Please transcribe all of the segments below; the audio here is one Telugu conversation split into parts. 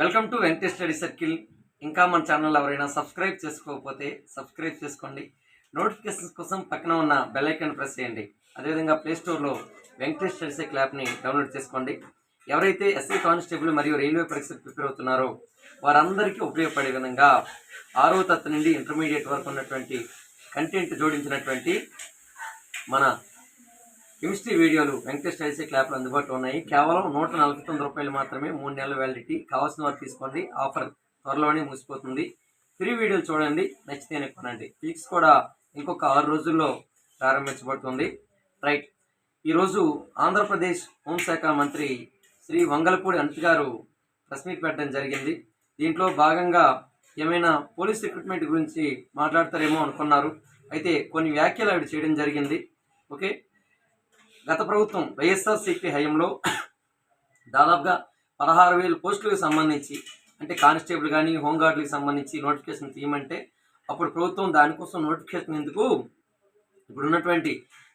Welcome to Venkatesh study circle. ఇంకా మన ఛానల్ ఎవరైనా సబ్స్క్రైబ్ చేసుకోకపోతే సబ్స్క్రైబ్ చేసుకోండి. నోటిఫికేషన్స్ కోసం పక్కన ఉన్న బెల్ ఐకాన్ ప్రెస్ చేయండి. అదేవిధంగా ప్లేస్టోర్లో వెంకటేష్ స్టడీ సర్కిల్ యాప్ని డౌన్లోడ్ చేసుకోండి. ఎవరైతే ఎస్సీ కానిస్టేబుల్ మరియు రైల్వే పరీక్షకు ప్రిపేర్ అవుతున్నారో వారందరికీ ఉపయోగపడే విధంగా ఆరో తత్వ నుండి ఇంటర్మీడియట్ వరకు ఉన్నటువంటి కంటెంట్ జోడించినటువంటి మన కెమిస్ట్రీ వీడియోలు వెంకటేష్ ఐసీ క్లాప్లు అందుబాటులో ఉన్నాయి. కేవలం నూట నలభై తొమ్మిది రూపాయలు మాత్రమే మూడు నెలల వ్యాలిడిటీ కావాల్సిన వారు తీసుకోండి. ఆఫర్ త్వరలోనే ముగిసిపోతుంది. ఫ్రీ వీడియోలు చూడండి. నచ్చితేనే కొనండి. ఫిక్స్ కూడా ఇంకొక ఆరు రోజుల్లో ప్రారంభించబడుతుంది. రైట్ ఈరోజు ఆంధ్రప్రదేశ్ హోంశాఖ మంత్రి శ్రీ వంగలపూడి అనిత్ గారు ప్రెస్ మీట్ పెట్టడం జరిగింది. దీంట్లో భాగంగా ఏమైనా పోలీస్ రిక్రూట్మెంట్ గురించి మాట్లాడతారేమో అనుకున్నారు. అయితే కొన్ని వ్యాఖ్యలు ఆవిడ చేయడం జరిగింది. ఓకే గత ప్రభుత్వం వైఎస్ఆర్సీపీ హయంలో దాదాపుగా పదహారు వేల పోస్టులకు సంబంధించి అంటే కానిస్టేబుల్ కానీ హోంగార్డులకు సంబంధించి నోటిఫికేషన్ తీయమంటే అప్పుడు ప్రభుత్వం దానికోసం నోటిఫికేషన్ ఎందుకు? ఇప్పుడు ఉన్నటువంటి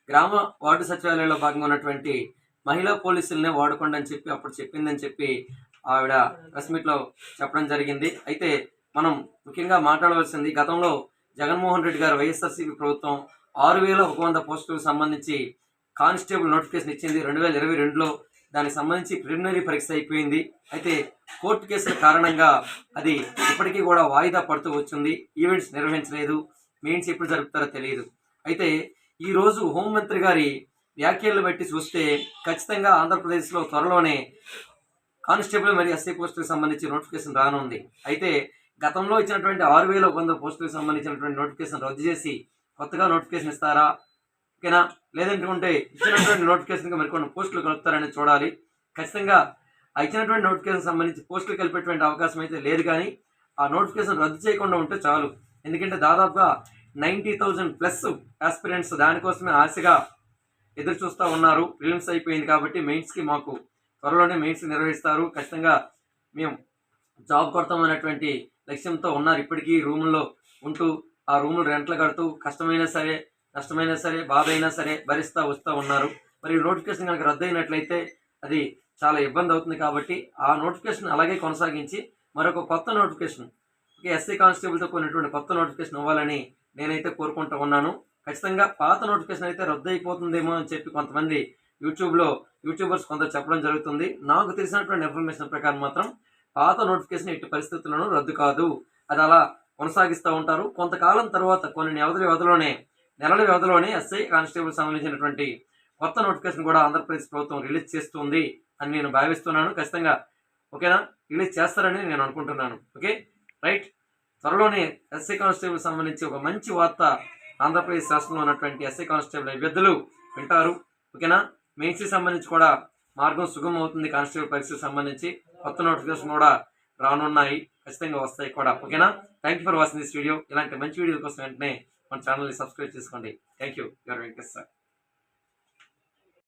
గ్రామ వార్డు సచివాలయంలో భాగంగా ఉన్నటువంటి మహిళా పోలీసులనే వాడుకోండి అని చెప్పి అప్పుడు చెప్పిందని చెప్పి ఆవిడ ప్రెస్ మీట్లో చెప్పడం జరిగింది. అయితే మనం ముఖ్యంగా మాట్లాడవలసింది గతంలో జగన్మోహన్ రెడ్డి గారు వైఎస్ఆర్సీపీ ప్రభుత్వం ఆరు వేల ఒక వంద పోస్టులకు సంబంధించి కానిస్టేబుల్ నోటిఫికేషన్ ఇచ్చింది. రెండు వేల ఇరవై రెండులో దానికి సంబంధించి ప్రిలిమినరీ పరీక్ష అయిపోయింది. అయితే కోర్టు కేసుల కారణంగా అది ఇప్పటికీ కూడా వాయిదా పడుతూ వచ్చింది. ఈవెంట్స్ నిర్వహించలేదు. మెయిన్స్ ఎప్పుడు జరుపుతారో తెలియదు. అయితే ఈరోజు హోంమంత్రి గారి వ్యాఖ్యలను బట్టి చూస్తే ఖచ్చితంగా ఆంధ్రప్రదేశ్లో త్వరలోనే కానిస్టేబుల్ మరియు ఎస్ఐ పోస్టులకు సంబంధించి నోటిఫికేషన్ రానుంది. అయితే గతంలో ఇచ్చినటువంటి ఆరు వేల వంద పోస్టులకు సంబంధించినటువంటి నోటిఫికేషన్ రద్దు చేసి కొత్తగా నోటిఫికేషన్ ఇస్తారా? ఓకేనా? లేదంటే ఇచ్చినటువంటి నోటిఫికేషన్కి మరికొన్ని పోస్టులు కలుపుతారని చూడాలి. ఖచ్చితంగా ఆ ఇచ్చినటువంటి నోటిఫికేషన్ సంబంధించి పోస్టులు కలిపేటువంటి అవకాశం అయితే లేదు కానీ ఆ నోటిఫికేషన్ రద్దు చేయకుండా ఉంటే చాలు. ఎందుకంటే దాదాపుగా నైంటీ థౌజండ్ ప్లస్ ఆస్పిరెంట్స్ దానికోసమే ఆశగా ఎదురు చూస్తూ ఉన్నారు. ఫిలిమ్స్ అయిపోయింది కాబట్టి మెయిన్స్కి మాకు త్వరలోనే మెయిన్స్ నిర్వహిస్తారు. ఖచ్చితంగా మేము జాబ్ కొడతామనేటువంటి లక్ష్యంతో ఉన్నారు ఇప్పటికీ రూముల్లో ఉంటూ ఆ రూములు రెంట్లు కడుతూ కష్టమైనా సరే నష్టమైనా సరే బాధ అయినా సరే భరిస్తూ వస్తూ ఉన్నారు. మరి నోటిఫికేషన్ కనుక రద్దు అయినట్లయితే అది చాలా ఇబ్బంది అవుతుంది కాబట్టి ఆ నోటిఫికేషన్ అలాగే కొనసాగించి మరొక కొత్త నోటిఫికేషన్ ఓకే ఎస్సీ కానిస్టేబుల్తో కూడినటువంటి కొత్త నోటిఫికేషన్ ఇవ్వాలని నేనైతే కోరుకుంటూ ఉన్నాను. ఖచ్చితంగా పాత నోటిఫికేషన్ అయితే రద్దు అయిపోతుందేమో అని చెప్పి కొంతమంది యూట్యూబ్లో యూట్యూబర్స్ కొంత చెప్పడం జరుగుతుంది. నాకు తెలిసినటువంటి ఇన్ఫర్మేషన్ ప్రకారం మాత్రం పాత నోటిఫికేషన్ ఎట్టి పరిస్థితుల్లోనూ రద్దు కాదు. అది అలా కొనసాగిస్తూ ఉంటారు. కొంతకాలం తర్వాత కొన్ని వ్యవధి వ్యవధిలోనే నెలల వ్యవధిలోనే ఎస్ఐ కానిస్టేబుల్ సంబంధించినటువంటి కొత్త నోటిఫికేషన్ కూడా ఆంధ్రప్రదేశ్ ప్రభుత్వం రిలీజ్ చేస్తుంది అని నేను భావిస్తున్నాను. ఖచ్చితంగా ఓకేనా? రిలీజ్ చేస్తారని నేను అనుకుంటున్నాను. ఓకే? రైట్. త్వరలోనే ఎస్ఐ కానిస్టేబుల్ సంబంధించి ఒక మంచి వార్త ఆంధ్రప్రదేశ్ రాష్ట్రంలో ఉన్నటువంటి ఎస్ఐ కానిస్టేబుల్ అభ్యర్థులు వింటారు. ఓకేనా? మెయిన్స్కి సంబంధించి కూడా మార్గం సుగమం అవుతుంది కానిస్టేబుల్ పరీక్షకు సంబంధించి కొత్త నోటిఫికేషన్ కూడా రానున్నాయి. ఖచ్చితంగా వస్తాయి కూడా. ఓకేనా? Thank you for watching this video. ఇలాంటి మంచి వీడియో కోసం వెంటనే మన ఛానల్ని సబ్స్క్రైబ్ చేసుకోండి. Thank you your Venkatesh sir.